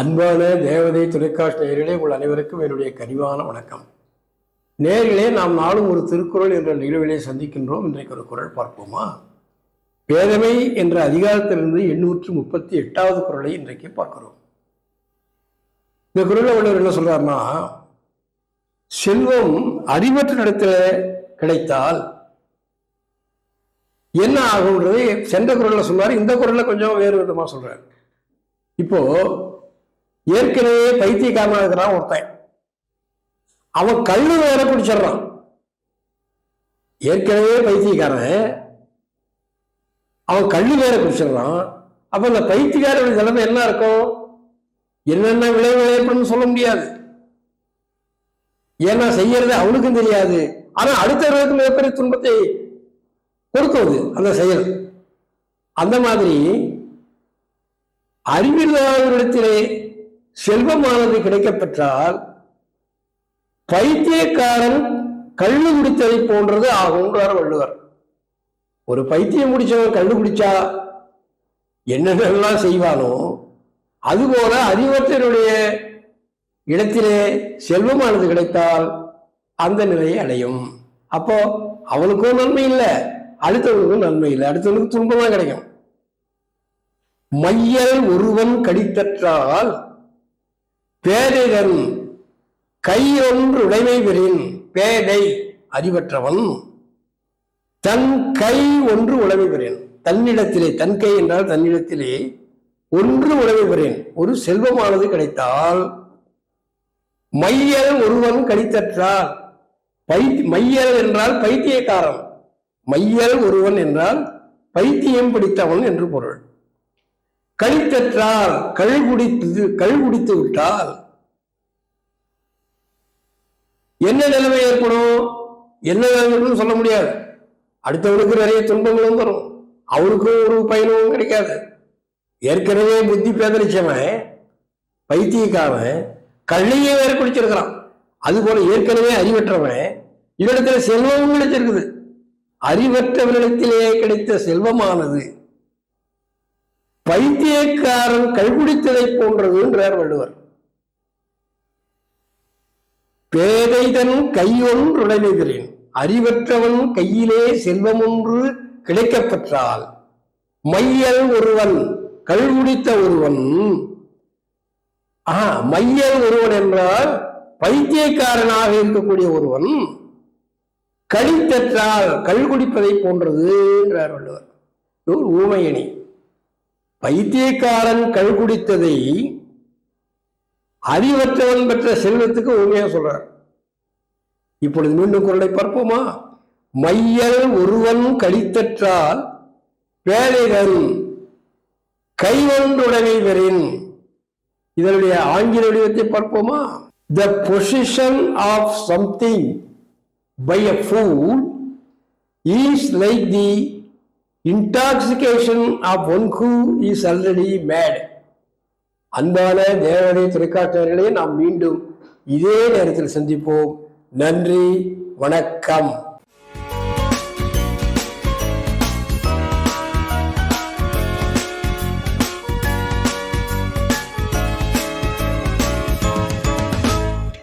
அன்பான தேவதை தொலைக்காட்சி நேயர்களே உங்கள் அனைவருக்கும் என்னுடைய கனிவான வணக்கம். நேர்களே நாம் நாளும் ஒரு திருக்குறள் என்ற நிகழ்விலே சந்திக்கின்றோம். இன்றைக்கு ஒரு குரல் பார்ப்போமா? பேதமை என்ற அதிகாரத்திலிருந்து எண்ணூற்று முப்பத்தி எட்டாவது குரலை இன்றைக்கு பார்க்கிறோம். இந்த குரலில் உள்ளவர் என்ன சொல்றாருன்னா செல்வம் அறிவற்ற இடத்துல கிடைத்தால் என்ன ஆகும்ன்றது? சென்ற குரலில் சொன்னார். இந்த குரலில் கொஞ்சம் வேறு விதமாக சொல்றாரு. இப்போ ஏற்கனவே பைத்தியக்காரனா இருக்கிறான் ஒருத்தன். அவன் கல்லு வேற குடிச்சிடுறான் ஏற்கனவே பைத்தியக்காரன். அவன் கல்லு வேற குடிச்சிடுறான் அப்ப அந்த பைத்தியக்காரனுடைய நிலைமை என்ன இருக்கும்? என்னென்ன விளைவு ஏற்படும் சொல்ல முடியாது. ஏன்னா செய்யறது அவனுக்கும் தெரியாது. ஆனா அடுத்தவர்களுக்கு மிகப்பெரிய துன்பத்தை கொடுத்தது அந்த செயல். அந்த மாதிரி அறிவில்லாதவரிடத்திலே செல்வமானது கிடைக்கப்பெற்றால் பைத்தியக்காரன் கள்ளு குடித்ததை போன்றது ஆகும்ன்றார் வள்ளுவர். ஒரு பைத்தியம் முடிச்சவன் கள்ளு குடிச்சா என்னென்னலாம் செய்வானோ அதுபோல அறிவற்றனுடைய இடத்திலே செல்வமானது கிடைத்தால் அந்த நிலையை அடையும். அப்போ அவனுக்கும் நன்மை இல்லை அடுத்தவனுக்கும் நன்மை இல்லை அடுத்தவனுக்கு துன்பம் தான் கிடைக்கும். மையல் ஒருவன் கடித்தற்றால் பேரிடன் கையொன்று உடைமை பெறின் பேதை அறிவற்றவன். தன் கை ஒன்று உடைமை பெறேன் தன்னிடத்திலே தன் கை என்றால் தன்னிடத்திலே ஒன்று உடைமை பெறேன் ஒரு செல்வமானது கிடைத்தால் மையல் ஒருவன் கடித்தற்றால் பை மையல் என்றால் பைத்தியக்காரன். மையல் ஒருவன் என்றால் பைத்தியம் பிடித்தவன் என்று பொருள். கழித்தற்றால் கழுகுடித்து கழுகுடித்து குடித்து விட்டால் என்ன நிலைமை ஏற்படும்? என்ன நிலைமைன்னு சொல்ல முடியாது. அடுத்தவனுக்கு நிறைய துன்பங்களும் வரும். அவனுக்கும் ஒரு பயனும் கிடைக்காது. ஏற்கனவே புத்தி பேதலிச்சவன் பைத்தியக்காரன் கள்ளையே வேற குடிச்சிருக்கிறான். அது போல ஏற்கனவே அறிவற்றவன் இவரிடத்துல செல்வமும் கிடைச்சிருக்குது அறிவற்றவனிடத்திலே கிடைத்த செல்வமானது. பைத்தியக்காரன் கல்குடித்ததை போன்றதுன்றார் வள்ளுவர். பேதைதன் கையொன்றுடனுகிறேன் அறிவற்றவன் கையிலே செல்வம் ஒன்று கிடைக்கப்பெற்றால் மையல் ஒருவன் கல்குடித்த ஒருவன். ஆஹா மையல் ஒருவன் என்றால் பைத்தியக்காரனாக இருக்கக்கூடிய ஒருவன். கழித்தற்றால் கல் குடிப்பதை போன்றது என்றார் வள்ளுவர். ஊமையணி பைத்தியக்காரன் கல் குடித்ததை அறிவற்றவன் பெற்ற செல்வத்துக்கு உண்மையாக சொல்றார். இப்பொழுது மீண்டும் குரலை பார்ப்போமா? மையல் ஒருவன் கழித்தற்றால் பேதைகள் கைவன்றுடனே பெறின் இதனுடைய ஆங்கில வடிவத்தை பார்ப்போமா? The position of something by a fool is like the intoxication of one who is already mad அன்பான தேவனுடைய தொலைக்காட்சியர்களே நாம் மீண்டும் இதே நேரத்தில் சந்திப்போம். நன்றி வணக்கம்.